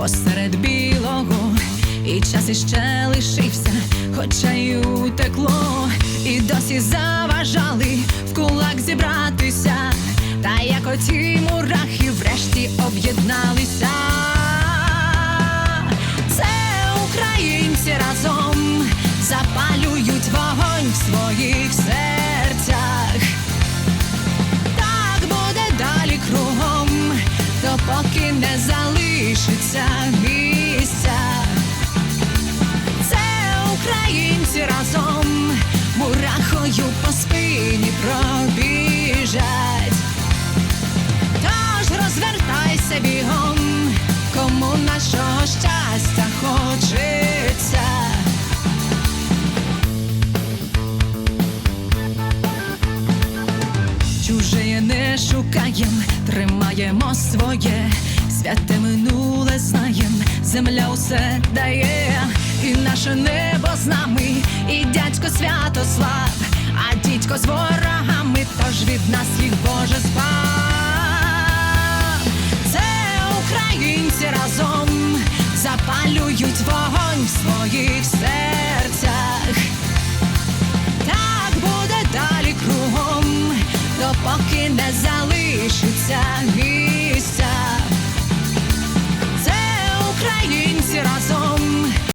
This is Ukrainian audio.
Посеред білого, і час іще лишився, хоча й утекло, і досі заважали в кулак зібратися. Та як оті мурахи врешті об'єдналися. Залишиться місця. Це українці разом мурахою по спині пробіжать. Тож розвертайся бігом, кому нашого щастя хочеться. Чужеє не шукаєм, тримаємо своє, святе минуле знаєм, земля усе дає, і наше небо з нами, і дядько Святослав, а дідько з ворогами, тож від нас їх Боже спав. Це українці разом запалюють вогонь в своїх серцях. Так буде далі кругом, допоки не залишиться